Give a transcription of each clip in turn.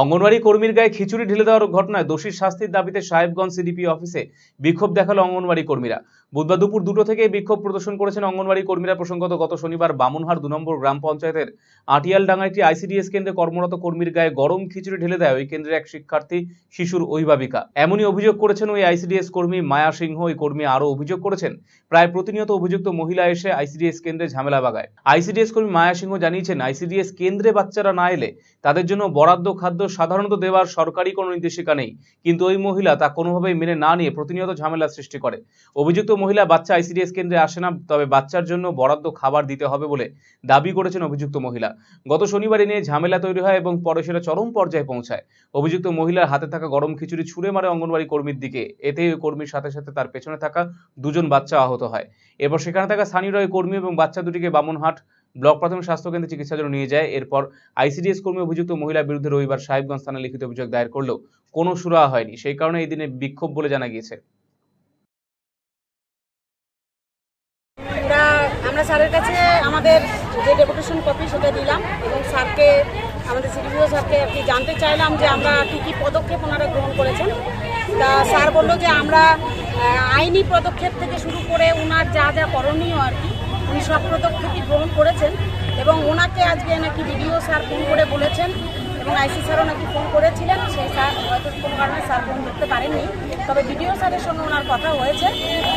অঙ্গনওয়াড়ি কর্মীর গায়ে খিচুড়ি ঢেলে দেওয়ার ঘটনায় দোষীর শাস্তির দাবিতে সাহেবগঞ্জ সিডিপি অফিসে বিক্ষোভ দেখাল অঙ্গনওয়াড়ি কর্মীরা। বুধবার দুপুর দুটো থেকে বিক্ষোভ প্রদর্শন করেছেন অঙ্গনওয়াড়ি কর্মীরা প্রসঙ্গত গত শনিবার বামুনহাট দু নম্বর গ্রাম পঞ্চায়েতের আটিয়ালডাঙ্গা একটি আইসিডিএস কেন্দ্রে কর্মরত কর্মীর গায়ে গরম খিচুড়ি ঢেলে দেয় ওই কেন্দ্রের এক শিক্ষার্থী, শিশুর অভিভাবিকা। এমনই অভিযোগ করেছেন ওই আইসিডিএস কর্মী মায়া সিংহ। ওই কর্মী আরও অভিযোগ করেছেন, প্রায় প্রতিনিয়ত অভিযুক্ত মহিলা এসে আইসিডিএস কেন্দ্রে ঝামেলা বাগায়। আইসিডিএস কর্মী মায়া সিংহ জানিয়েছেন, আইসিডিএস কেন্দ্রে বাচ্চারা না এলে তাদের জন্য বরাদ্দ খাদ্য সাধারণত দেওয়ার সরকারি কোনো নির্দেশিকা নেই। কিন্তু ওই মহিলা তা কোনোভাবেই মেনে না নিয়ে প্রতিনিয়ত ঝামেলা সৃষ্টি করে। অভিযুক্ত মহিলা বাচ্চা আইসিডিএস কেন্দ্রে আসে না, তবে বাচ্চার জন্য বরাদ্দ খাবার দিতে হবে বলে দাবি করেছেন অভিযুক্ত মহিলা। গত শনিবার নিয়ে ঝামেলা তৈরি হয় এবং পরে সেটা চরম পর্যায়ে পৌঁছায়। অভিযুক্ত মহিলার হাতে থাকা গরম খিচুড়ি ছুঁড়ে মারে অঙ্গনওয়াড়ি কর্মীর দিকে। এতে ওই কর্মীর সাথে সাথে তার পেছনে থাকা দুজন বাচ্চা আহত হয়। এরপর সেখানে থাকা স্থানীয় কর্মী এবং বাচ্চা দুটিকে বামনহাট ব্লক প্রাথমিক স্বাস্থ্য কেন্দ্রে চিকিৎসার জন্য নিয়ে যায়। এরপর আইসিডিএস কর্মী অভিযুক্ত মহিলার বিরুদ্ধে রবিবার সাহেবগঞ্জ থানায় লিখিত অভিযোগ দায়ের করলেও কোনো সুরাহা হয়নি। সেই কারণে এই দিনে বিক্ষোভ বলে জানা গিয়েছে। আমরা স্যারের কাছে আমাদের যে ডেপুটেশন কপি সেটা দিলাম এবং স্যারকে, আমাদের সিডিপিও স্যারকে আর কি জানতে চাইলাম যে আমরা কী কী পদক্ষেপ ওনারা গ্রহণ করেছেন। তা স্যার বলল যে আমরা আইনি পদক্ষেপ থেকে শুরু করে ওনার যা যা করণীয় আর কি উনি সব পদক্ষেপই গ্রহণ করেছেন এবং ওনাকে আজকে নাকি ভিডিও স্যার ফোন করে বলেছেন এবং আইসি স্যারও নাকি ফোন করেছিলেন সেই স্যার হয়তো কোনো কারণে স্যার ফোন ধরতে পারেননি। তবে ভিডিও স্যারের সঙ্গে ওনার কথা হয়েছে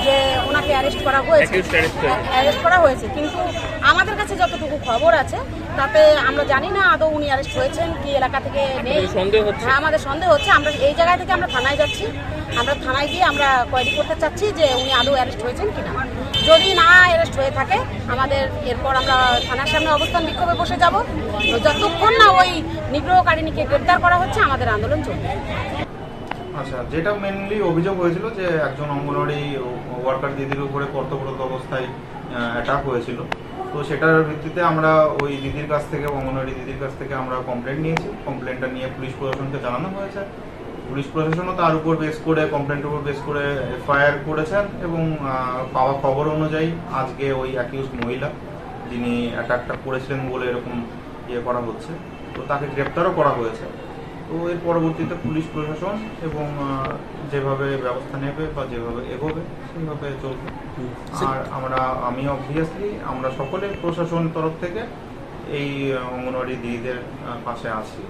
যে ওনাকে অ্যারেস্ট করা হয়েছে। অ্যারেস্ট করা হয়েছে। কিন্তু আমাদের কাছে যতটুকু খবর আছে তাতে আমরা জানি না আদৌ উনি অ্যারেস্ট হয়েছেন কি এলাকা থেকে নেই। সন্দেহ হচ্ছে? হ্যাঁ আমাদের সন্দেহ হচ্ছে। আমরা এই জায়গা থেকে আমরা থানায় যাচ্ছি। আমরা থানায় গিয়ে আমরা কোয়ারি করতে চাচ্ছি যে উনি আদৌ অ্যারেস্ট হয়েছেন কিনা। যদি না হয়ে থাকে। আমাদের এরপর আমরা থানার সামনে অবস্থান বিক্ষোভে বসে যাব। যতক্ষণ না ওই নিগ্রহকারিণীকে গ্রেপ্তার করা হচ্ছে, আমাদের আন্দোলন চলবে। আচ্ছা যেটা মেনলি অভিযোগ হয়েছিল যে একজন অঙ্গনওয়াড়ি ওয়ার্কার দিদির উপরে কর্তব্যরত অবস্থায় অ্যাটাক হয়েছিল। তো সেটার ভিত্তিতে আমরা ওই দিদির কাছ থেকে, অঙ্গনওয়াড়ি দিদির কাছ থেকে আমরা কমপ্লেন নিয়েছি। কমপ্লেনটা নিয়ে পুলিশ প্রশাসনকে জানানো হয়েছে। পুলিশ প্রশাসনও তার উপর বেস করে কমপ্লেনটার উপর বেস করে এফআইআর করেছেন এবং পাওয়া খবর অনুযায়ী আজকে ওই অ্যাকিউজ মহিলা যিনি অ্যাটাকটা করেছিলেন বলে এরকম ইয়ে করা হচ্ছে তো তাকে গ্রেপ্তারও করা হয়েছে। তো এর পরবর্তীতে পুলিশ প্রশাসন এবং যেভাবে ব্যবস্থা নেবে বা যেভাবে এগোবে সেইভাবে চলবে। আর আমরা আমি অবভিয়াসলি আমরা সকলে প্রশাসন তরফ থেকে এই অঙ্গনওয়াড়ি দিদিদের পাশে আছি।